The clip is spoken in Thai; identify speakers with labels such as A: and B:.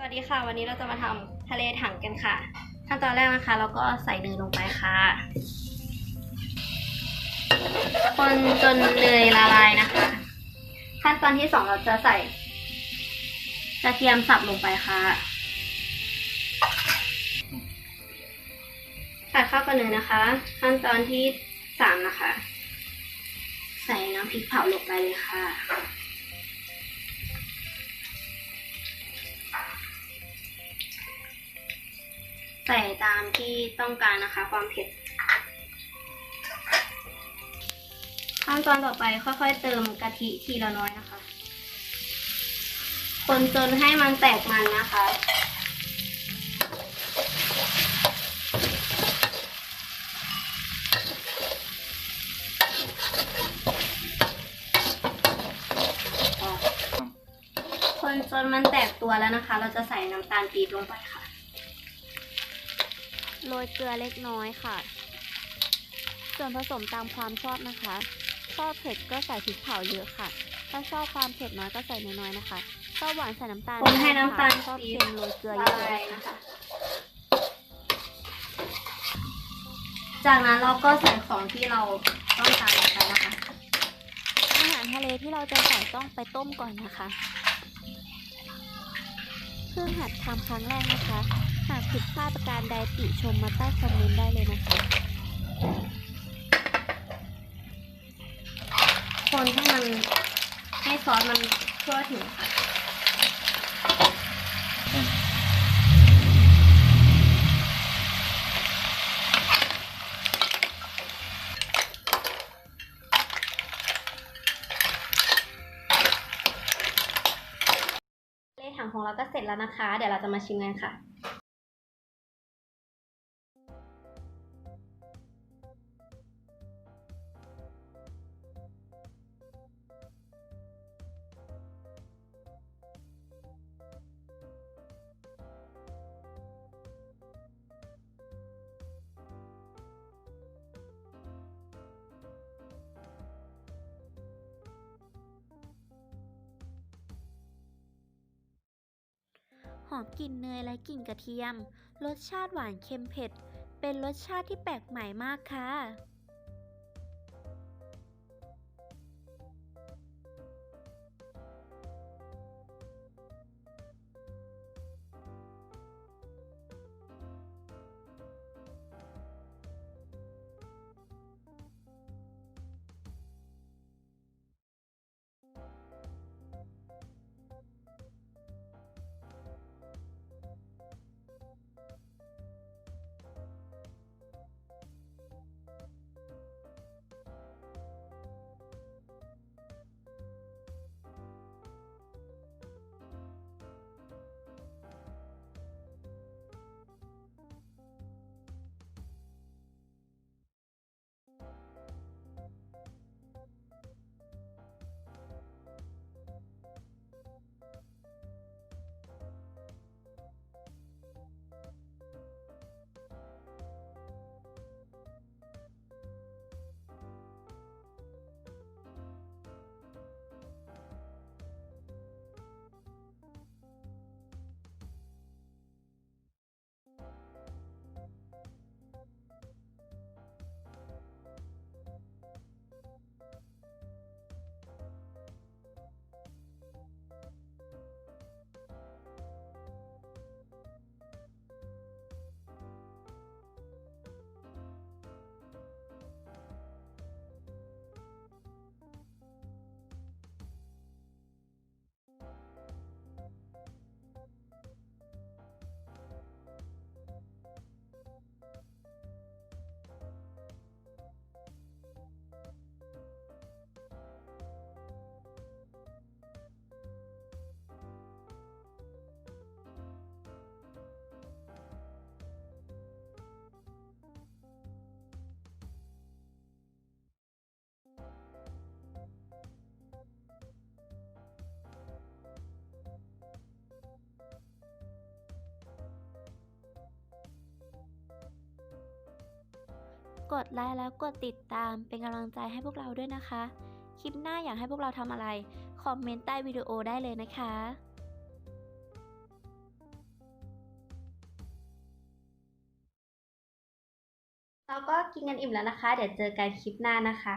A: สวัสดีค่ะ วันนี้เราจะมาทำทะเลถังกันค่ะ ขั้นตอนแรกนะคะ เราก็ใส่เนยลงไปค่ะ คนจนเนยละลายนะคะ ขั้นตอนที่สองเราจะใส่กระเทียมสับลงไปค่ะผัดเข้ากับเนยนะคะ ขั้นตอนที่สามนะคะ ใส่น้ำพริกเผาลงไปเลยค่ะ ตามที่ต้องการนะคะ ความเผ็ด ขั้นตอนต่อไปค่อยๆ เติมกะทิทีละน้อยนะคะ คนจนให้มันแตกมันนะคะคนจนมันแตกตัวแล้วนะคะ เราจะใส่น้ำตาลปี๊บลงไปค่ะ
B: โรยเกลือเล็กน้อยค่ะ ส่วนผสมตามความชอบนะคะ ชอบเผ็ดก็ใส่พริกเผาเยอะค่ะ ถ้าชอบความเผ็ดน้อยก็ใส่น้อยๆนะคะชอบหวานใส่น้ำตาล
A: คนให้น้ำตาล
B: ชอบ
A: ปี๊บ
B: เค็มโรยเกลือเย
A: ละ
B: อะ
A: ลาย
B: ๆ
A: นะ
B: นะคะ
A: คะจากนั้นเราก็ใส่ของที่เราต้องการลงไปนะคะ
B: อาหารทะเลที่เราจะใส่ต้องไปต้มก่อนนะคะ เพิ่งหัดทำครั้งแรกนะคะ หากผิดพลาดประการใดติชมมาใต้คอมเมนต์ได้เลยนะคะ
A: คนให้มันให้ซอสมันทั่วถึงค่ะ ของเราก็เสร็จแล้วนะคะ เดี๋ยวเราจะมาชิมกันค่ะ
B: หอมกลิ่นเนยและกลิ่นกระเทียม รสชาติหวานเค็มเผ็ด เป็นรสชาติที่แปลกใหม่มากค่ะ กดไลค์แล้วกดติดตามเป็นกำลังใจให้พวกเราด้วยนะคะ คลิปหน้าอยากให้พวกเราทำอะไร คอมเมนต์ใต้วิดีโอได้เลยนะคะ
A: เราก็กินกันอิ่มแล้วนะคะ เดี๋ยวเจอกันคลิปหน้านะคะ